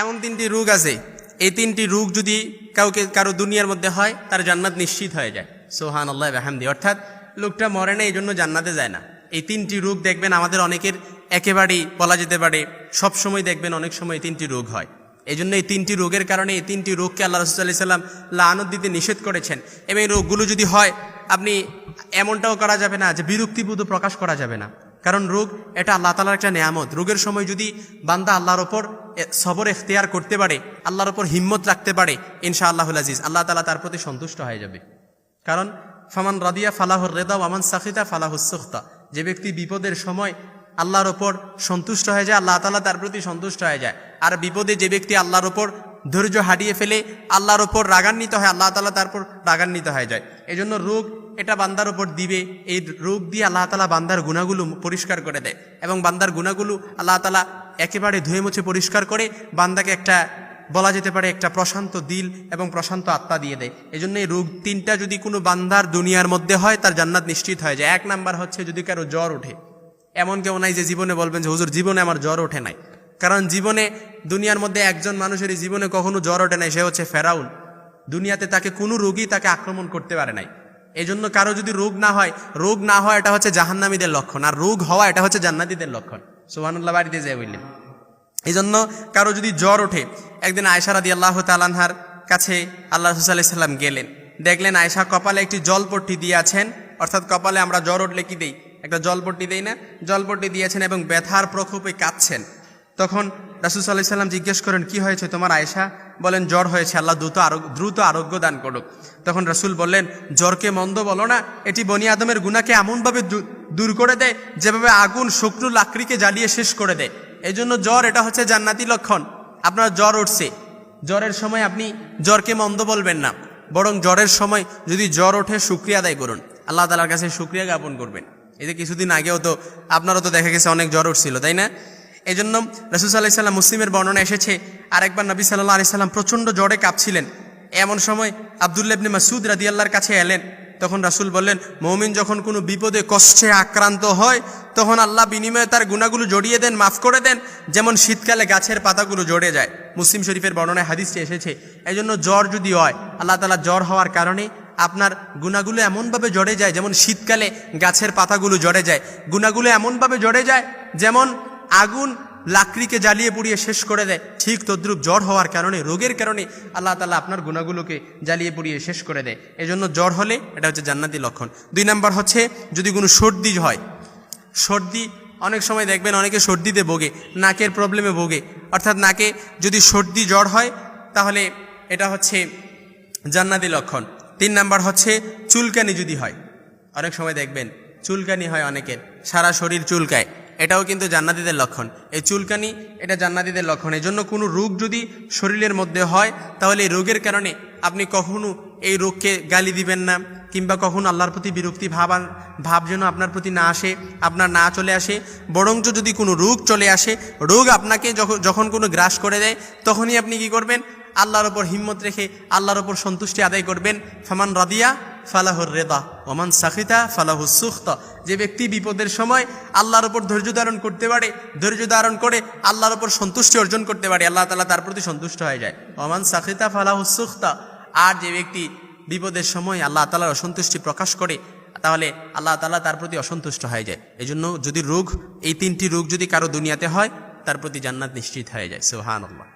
এমন তিনটি রোগ আছে, এই তিনটি রোগ যদি কাউকে, কারও দুনিয়ার মধ্যে হয়, তার জান্নাত নিশ্চিত হয়ে যায়। সোহান আল্লাহ রাহামদি অর্থাৎ লোকটা মরে না এই জন্য জান্নাতে যায় না। এই তিনটি রোগ দেখবেন আমাদের অনেকের একেবারেই বলা যেতে পারে সব সময় দেখবেন অনেক সময় এই তিনটি রোগ হয়। এই জন্য এই তিনটি রোগের কারণে এই তিনটি রোগকে আল্লাহ রসুল্লাহ সাল্লাম লানত দিতে নিষেধ করেছেন। এবং এই রোগগুলো যদি হয়, আপনি এমনটাও করা যাবে না যে বিরক্তিবোধ প্রকাশ করা যাবে না। কারণ রোগ, এটা আল্লাহ তালার একটা নেয়ামত। রোগের সময় যদি বান্দা আল্লাহর ওপর সবর এখতিয়ার করতে পারে, আল্লাহর ওপর হিম্মত রাখতে পারে ইনশা আল্লাহুল আজিজ, আল্লাহ তালা তার প্রতি সন্তুষ্ট হয়ে যাবে। কারণ, ফামান রাদিয়া ফালাহুর রেদা ওয়ামান সাখিতা ফালাহুস সুখতা। যে ব্যক্তি বিপদের সময় আল্লাহর ওপর সন্তুষ্ট হয়ে যায়, আল্লাহ তালা তার প্রতি সন্তুষ্ট হয়ে যায়। আর বিপদে যে ব্যক্তি আল্লাহর ওপর ধৈর্য হারিয়ে ফেলে, আল্লাহর ওপর রাগান্বিত হয়, আল্লাহ তালা তার উপর রাগান্বিত হয়ে যায়। এই জন্য রোগ এটা বান্দার ওপর দিবে, এই রোগ দিয়ে আল্লাহ তালা বান্দার গুণাগুলো পরিষ্কার করে দেয়। এবং বান্দার গুণাগুলো আল্লাহ তালা একেবারে ধুয়ে মুছে পরিষ্কার করে বান্দাকে একটা, বলা যেতে পারে একটা প্রশান্ত দিল এবং প্রশান্ত আত্মা দিয়ে দেয়। এই জন্য এই রোগ তিনটা যদি কোনো বান্দার দুনিয়ার মধ্যে হয়, তার জান্নাত নিশ্চিত হয় যে এক নাম্বার হচ্ছে যদি কারও জ্বর ওঠে। এমন কেউ নাই যে জীবনে বলবেন যে, হুজুর, জীবনে আমার জ্বর ওঠে নাই। কারণ জীবনে, দুনিয়ার মধ্যে একজন মানুষের জীবনে কখনো জ্বর ওঠে নাই, সে হচ্ছে ফেরাউন। দুনিয়াতে তাকে কোনো রোগী তাকে আক্রমণ করতে পারে নাই। এই জন্য কারও যদি রোগ না হয়, রোগ না হয় এটা হচ্ছে জাহান্নামীদের লক্ষণ। আর রোগ হওয়া এটা হচ্ছে জান্নাতীদের লক্ষণ। সুহানুল্লাহ বাড়িতে যায় বললেন। এই জন্য কারও যদি জ্বর ওঠে, একদিন আয়সা রাদি আল্লাহ তালানহার কাছে আল্লাহ সাল্লাম গেলেন। দেখলেন আয়সা কপালে একটি জলপট্টি দিয়ে আছেন, অর্থাৎ কপালে আমরা জ্বর উঠলে কি দেই? একটা জলপট্টি দেই না? জলপট্টি দিয়েছেন এবং ব্যথার প্রকোপে কাঁদছেন। তখন রাসুল সাল্লাহ সাল্লাম জিজ্ঞেস করেন, কি হয়েছে তোমার আয়সা বলেন, জ্বর হয়েছে, আল্লাহ দ্রুত আরোগ্য দ্রুত আরোগ্য দান করুক। তখন রাসুল বললেন, জ্বরকে মন্দ বলো না, এটি বনি আদমের গুণাকে এমনভাবে দূর করে দেয়, যেভাবে আগুন শুকনো লাকড়িকে জ্বালিয়ে শেষ করে দেয়। এই জন্য জ্বর, এটা হচ্ছে জান্নাতি লক্ষণ। আপনার জ্বর উঠছে। জ্বরের সময় আপনি জ্বরকে মন্দ বলবেন না, বরং জ্বরের সময় যদি জ্বর ওঠে, শুক্রিয়া আদায় করুন। আল্লাহ তালার কাছে শুক্রিয়া জ্ঞাপন করবেন। যে কিছুদিন আগেও তো আপনারও তো দেখা গেছে, অনেক জ্বর উঠছিল, তাই না? এই জন্য রসুল সাল্লাহ সাল্লাম মুসলিমের বর্ণনা এসেছে, আরেকবার নবী সাল্লাহ আলি সাল্লাম প্রচণ্ড জ্বরে কাঁপছিলেন। এমন সময় আবদুল্লাহ ইবনে মাসুদ রাদি আল্লাহর কাছে এলেন, তখন রাসুল বললেন, মৌমিন যখন কোনো বিপদে, কষ্টে আক্রান্ত হয়, তখন আল্লাহ বিনিময়ে তার গুণাগুলো জড়িয়ে দেন, মাফ করে দেন, যেমন শীতকালে গাছের পাতাগুলো জড়ে যায়। মুসলিম শরীফের বর্ণনায় হাদিসটি এসেছে এই জন্য জ্বর যদি হয়, আল্লাহ তালা জ্বর হওয়ার কারণে আপনার গুণাগুলো এমনভাবে জড়ে যায়, যেমন শীতকালে গাছের পাতাগুলো জড়ে যায় গুণাগুলো এমনভাবে জড়ে যায়, যেমন আগুন লাকড়িকে জ্বালিয়ে পুড়িয়ে শেষ করে দেয়। ঠিক তদ্রুপ জ্বর হওয়ার কারণে, রোগের কারণে আল্লাহ তালা আপনার গুণাগুলোকে জ্বালিয়ে পুড়িয়ে শেষ করে দেয়। এজন্য জ্বর হলে এটা হচ্ছে জান্নাতি লক্ষণ। দুই নাম্বার হচ্ছে, যদি কোনো সর্দি হয়, সর্দি অনেক সময় দেখবেন অনেকে সর্দিতে ভোগে, নাকের প্রবলেমে ভোগে। অর্থাৎ নাকে যদি সর্দি জ্বর হয়, তাহলে এটা হচ্ছে জান্নাতি লক্ষণ। তিন নাম্বার হচ্ছে, চুলকানি যদি হয়, অনেক সময় দেখবেন চুলকানি হয় অনেকের, সারা শরীর চুলকায়। এটাও কিন্তু জান্নাতিদের লক্ষণ। এই চুলকানি এটা জান্নাতিদের লক্ষণ। এই জন্য কোনো রোগ যদি শরীরের মধ্যে হয়, তাহলে এই রোগের কারণে আপনি কখনো এই রোগকে গালি দিবেন না, কিংবা কখনো আল্লাহর প্রতি বিরক্তি ভাব ভাব যেন আপনার প্রতি না আসে, আপনার না চলে আসে। বরঞ্চ যদি কোনো রোগ চলে আসে, রোগ আপনাকে যখন যখন কোনো গ্রাস করে দেয়, তখনই আপনি কি করবেন? আল্লাহর ওপর হিম্মত রেখে আল্লাহর ওপর সন্তুষ্টি আদায় করবেন। ফামান রাদিয়া ফালাহুর রেদা, ওমান সাখিতা ফালাহু সুখতা। যে ব্যক্তি বিপদের সময় আল্লাহর ওপর ধৈর্য ধারণ করতে পারে, ধৈর্য ধারণ করে আল্লাহর ওপর সন্তুষ্টি অর্জন করতে পারে, আল্লাহ তালা তার প্রতি সন্তুষ্ট হয়ে যায়। ওমান সাখিতা ফালাহু সুখতা। আর যে ব্যক্তি বিপদের সময় আল্লাহ তালার অসন্তুষ্টি প্রকাশ করে, তাহলে আল্লাহ তালা তার প্রতি অসন্তুষ্ট হয়ে যায়। এই জন্য যদি রোগ, এই তিনটি রোগ যদি কারও দুনিয়াতে হয়, তার প্রতি জান্নাত নিশ্চিত হয়ে যায়। সোহান আল্লাহ